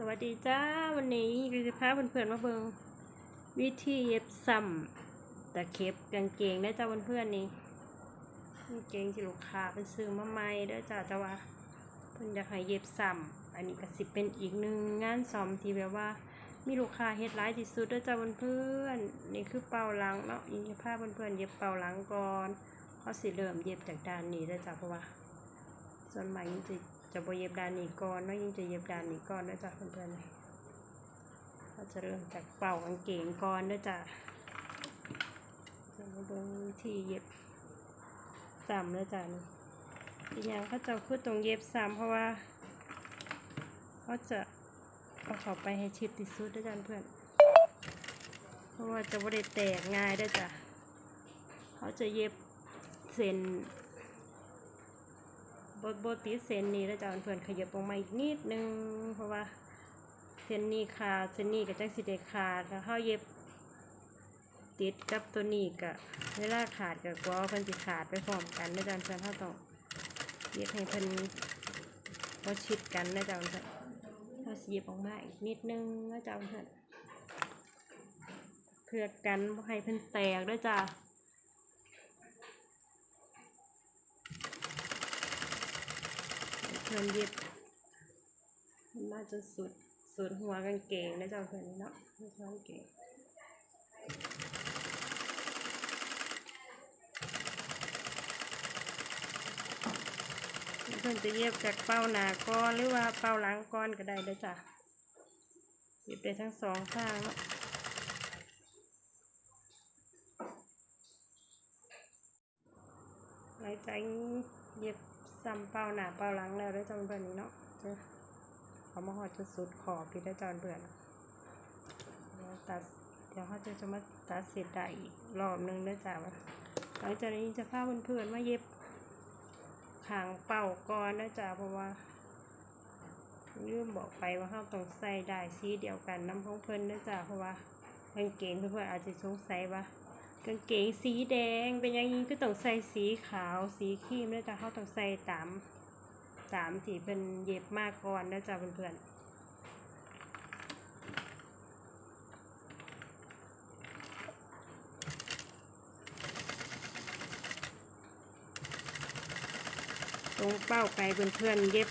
สวัสดีจ้าวันนี้ก็จะพาเพื่อนๆมาเบิงวิธีเย็บซ้ำตะเข็บกางเกงได้จ้าเพื่อนๆนี่กางเกงที่ลูกค้าเป็นซื้อมาใหม่เด้อจ้าแต่ว่าเพิ่อนอยากให้เย็บซ้ำอันนี้ก็สิเป็นอีกหนึ่งงานซ่อมที่แบบว่า มีลูกค้าเฮ็ดหลายที่สุดเด้อจ้าเพื่อนๆนี่คือเป่าหลังเนาะยิงจะพาเพื่อนๆเย็บเป่าหลังก่อนเขาสิเริ่มเย็บจากด้านนี้เด้อจ้าเพราะว่าส่วนใหม่จะ จะบเย็บด้านนี้ก่อนเนาะยิ่งจะเย็บด้านนี้ก่อนนะจ๊ะเพื่อนๆเราจะเริ่มจากเป่ากางเกงก่อนนะจ๊ะจะมาดูที่เย็บซ้ำนะจ๊ะนี่อีกอย่างเขาจะพูดตรงเย็บซ้ำเพราะว่าเขาจะเอาเขาไปให้ชิดที่สุดนะจ๊ะเพื่อน เพราะว่าจะไม่ได้แตกง่ายนะจ๊ะเขาจะเย็บเส้น บดบติดเส้นนี้แล้วจะเอาเพื่อนขยับลงมาอีกนิดนึง เพราะว่าเส้นนี้ขาดเส้นนี้กับจังสิเดขาดแล้วเขาเย็บติดกับตัวนี้กับเวลาขาดกับกลัวเพิ่นสิขาดไปพร้อมกันนะจ๊ะเพื่อนเขาต้องเย็บให้เพิ่นพอชิดกันนะจ๊ะเพื่อนเขาสิเย็บออกมาอีกนิดนึงนะจ๊ะเพื่อนเพื่อกันบ่ให้เพิ่นแตกด้วยจ้ะ เพื่อนเย็บมันน่าจะสุดสุดหัวกางเกงนะเจ้าเพื่อนเนาะหัวกางเกงเพื่อนจะเย็บจากเป้าหนาก้อนหรือว่าเป้าหลังก้อนก็ได้เลยจ้ะเย็บได้ทั้งสองข้างเนาะหลังจากเย็บ ซ้ำเป้าหนาเป้าหลังแล้วได้จ้าเพื่อนนี้เนาะจะเอามาหอดจะสุดขอบพี่ได้จ้าเพื่อนเดี๋ยวตัดเดี๋ยวเขาจะจะมาตัดเสร็จได้อีกรอบนึงได้อจ้าว่าหลังจากนี้จะพาเพื่อนๆมาเย็บขางเป่าก่อนนะจ้าเพราะว่าลืมบอกไปว่าเขาต้องใส่ได้สีเดียวกันน้ำของเพิ่อนนะจ้าเพราะว่ากางเกงเพื่อนๆอาจจะสงสัยว่า กางเกงสีแดงเป็นอย่างนี้ก็ต้องใส่สีขาวสีครีมนะจ๊ะเขาต้องใส่ตามตามที่เป็นเย็บมากก่อนนะจ๊ะเพื่อนๆตรงเป้าไปเพื่อนๆเย็บ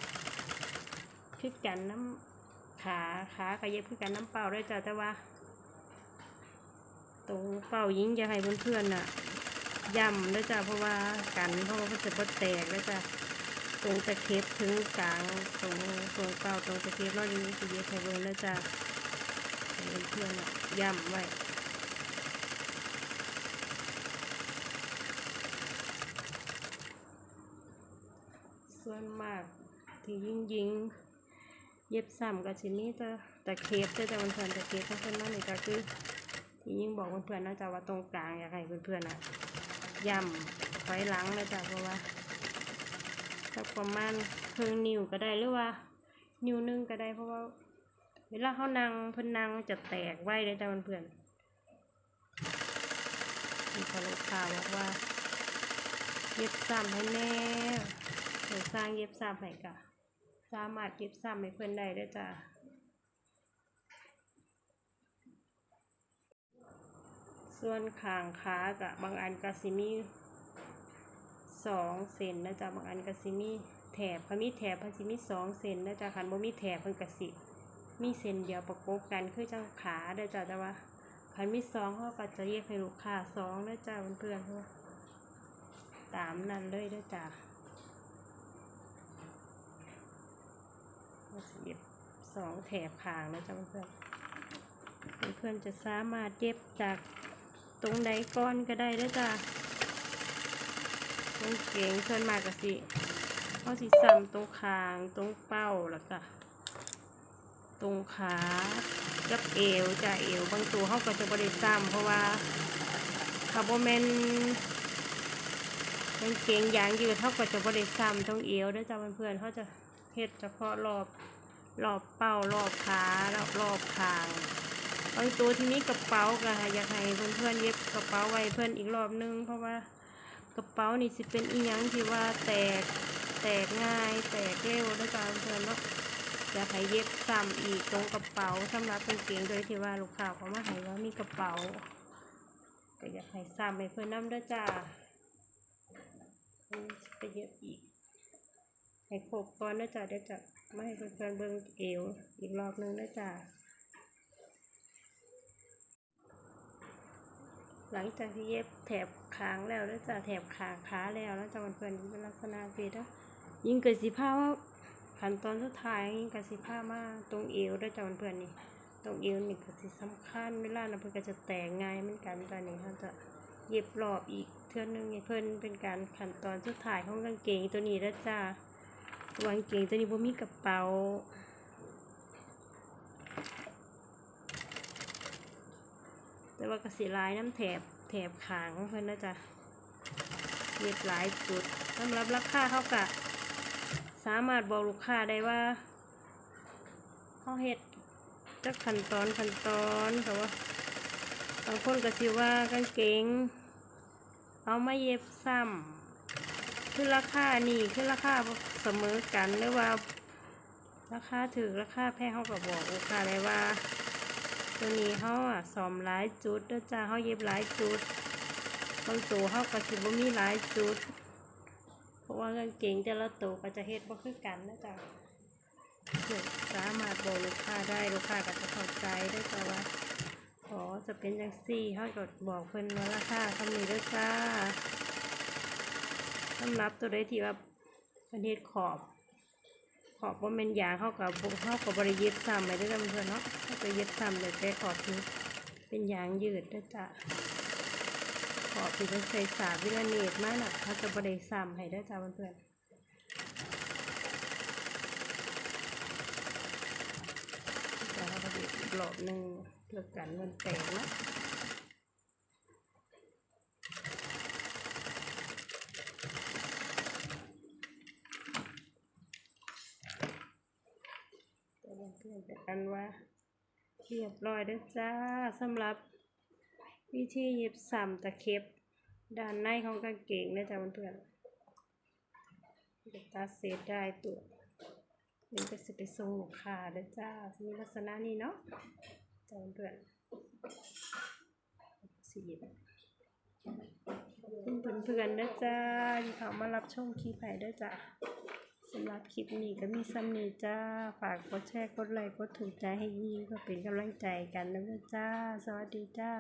คือกันน้ำขาขากับเย็บคือกันน้ำเป้าด้วยจ้ะแต่ว่า ตรงเป่ายิงจะให้เพื่อนๆน่ะย่ำแล้วจ้ะเพราะว่ากันเพราะว่ามันจะบดแตกแล้วจ้ะตรงตะเข็บถึงกลางตรงตรงเป่าตรงตะเข็บเรายิงจะเย็บให้เบิ่งแล้วจ้ะให้เพื่อนๆน่ะย่ำไว้ส่วนมากที่ยิงยิงๆเย็บซ้ำกับชิ้นนี้จะตะเข็บจะจะมันเพื่อนตะเข็บของเพื่อนมานี่ก็คือ ยิ่งบอกเพื่อนๆนะจ๊ะว่าตรงกลางอยากให้เพื่อนๆนะย่ำถอยหลังนะจ๊ะเพราะว่าสักประมาณครึ่งนิ้วก็ได้หรือว่า นิ้วนึงก็ได้เพราะว่า เวลาเขานั่งเพื่อนนั่งจะแตกไว้เลยจ้ะเพื่อนๆมีคนลูกค้าบอกว่า เย็บซ้ำให้แน่เดี๋ยวสร้างเย็บซ้ำให้กะสามารถเย็บซ้ำให้เพื่อนได้ด้วยจ้ะ ส่วนขางขากะบางอันก็สิมีสองเซนนะจ๊ะบางอันก็สิมีแถบพมีแถบพันสิมีสองเซนนะจ๊ะคันบ่มีแถบเพิ่นก็สิมีเซนเดียวประกบกันคือจังขาเด้อจ้ะแต่ว่าคันมีสองเขาก็จะเรียกให้ลูกค้าสองนะจ๊ะเพื่อนๆเพราะว่าตามนั้นเลยเด้อจ้ะก็สิเย็บสองแถบขางนะจ๊ะเพื่อนเพื่อนจะสามารถเย็บจาก ตรงใดก้อนก็ได้แล้วจ้ะตรงเก่งเพื่อนมากกะสิเขาสิซ้ำตรงคางตรงเป้าแล้วก็ตรงขากับเอวจ้ะเอวบางตัวเขาก็จะบริซ้ำเพราะว่าคาร์โบแมนกางเกงยางยืดเขาก็จะบริซ้ำตรงเอวด้วยจ้ะเพื่อนๆเขาจะเฮ็ดเฉพาะรอบรอบเป้ารอบขาแล้วรอบคาง บาตัวที่มีกระเป๋าก็อยากให้เพื่อนๆเย็บกระเป๋าไว้เพื่อนอีกรอบนึง เพราะว่ากระเป๋านี่สิเป็นอีหยังที่ว่าแตกแตกง่ายแตกเร็วด้วยกันเพื่อนเนาะจะให้เย็บซ้ำอีกตรงกระเป๋าสำหรับกางเกงโดยที่ว่าลูกค้าเขามาให้ว่ามีกระเป๋าก็อยากให้ซ้ำให้เพื่อนน้ำด้อจ้าไปเย็บอีกให้ครบก่อนนะจ๊ะเดี๋ยวจะไม่ให้เพื่อนๆเบิ่งเอวอีกรอบนึงนะจ๊ะ หลังจากที่เย็บแถบขางแล้วนะจ๊ะแถบขาขาแล้วนะจ๊ะเพื่อนเป็นลักษณะสีนะยิ่งเกิดสีผ้าว่าขั้นตอนสุดท้ายยิ่งเกิดสีผ้ามาตรงเอวนะจ๊ะเพื่อนนี่ตรงเอวนี่ก็สิสำคัญเวลานะเพื่อนก็จะแตกง่ายเหมือนกันตอนนี้เขาจะเย็บรอบอีกเทื่อนึงให้เพื่อนเป็นการขั้นตอนสุดท้ายของกางเกงตัวนี้นะจ๊ะวางเกงตัวนี้บ่มีกระเป๋า แต่ว่ากระสีลายน้ำแถบแถบขางเพิ่อนนะจ๊ะเย็บหลายจุดสำหรับราคาเขากะสามารถบอกลูกค้าได้ว่าเขาเฮ็ดจักขั้นตอนขั้นตอนแต่ว่าบางคนก็สิว่ากางเกงเอามาเย็บซ้ำคือราคานี่คือราคาเสมอกันหรือว่าราคาถือราคาแพงเขาก็บอกลูกค้าเลยว่า ตัวนี้เขาอะสอมหลายจุดเด้อจ้าเขาเย็บหลายจุดบางตัวเขาก็สิบ่มีหลายจุด เพราะว่ากางเกงแต่ละตัวก็จะเฮ็ดบ่คือกันนะจ๊ะเพื่อสามารถบอกลูกค้าได้ลูกค้าก็จะเข้าใจได้จ้ะว่าขอจะเป็นจังซี่เขาก็บอกเพิ่นว่าราคาคำนี้เด้อจ้าสำหรับตัวใดที่ว่าประเทศขอบ ขอบว่าเป็นยาเข้ากับเข้ากับบริเย็บซ้ำไปด้วยกันเพื่อนเนาะเข้าไปเย็บซ้ำเลยแต่ขอบที่เป็นยางยืดด้วยจ้ะขอบที่เป็นใส่สาวิลเนตมากน่ะเขาจะบริซ้ำให้ได้จ้ะเพื่อนๆแต่เราไปอีกรอบหนึ่งเพื่อกันมันแตกนะ ตัว กันว่าเรียบร้อยแล้วยจ้าสำหรับวิธีเย็บซ้ำตะเข็บด้านในของกางเกงนะจ๊ะเพื่อนๆเด็กตาเศษได้ตัวนี่ก็จะไปส่งลูกค้าด้อจ้ามีลักษณะนี้เนาะจ้าเพื่อนสีแบบขอบเพื่อนๆนะจ้าที่เขามารับชมคลิปให้เด้อจ้า สำหรับคลิปนี้ก็มีซ้ำนี้จ้า ฝากกดแชร์ กดไลค์ กดถูกใจให้ยี่ก็เป็นกำลังใจกันนะจ้า สวัสดีจ้า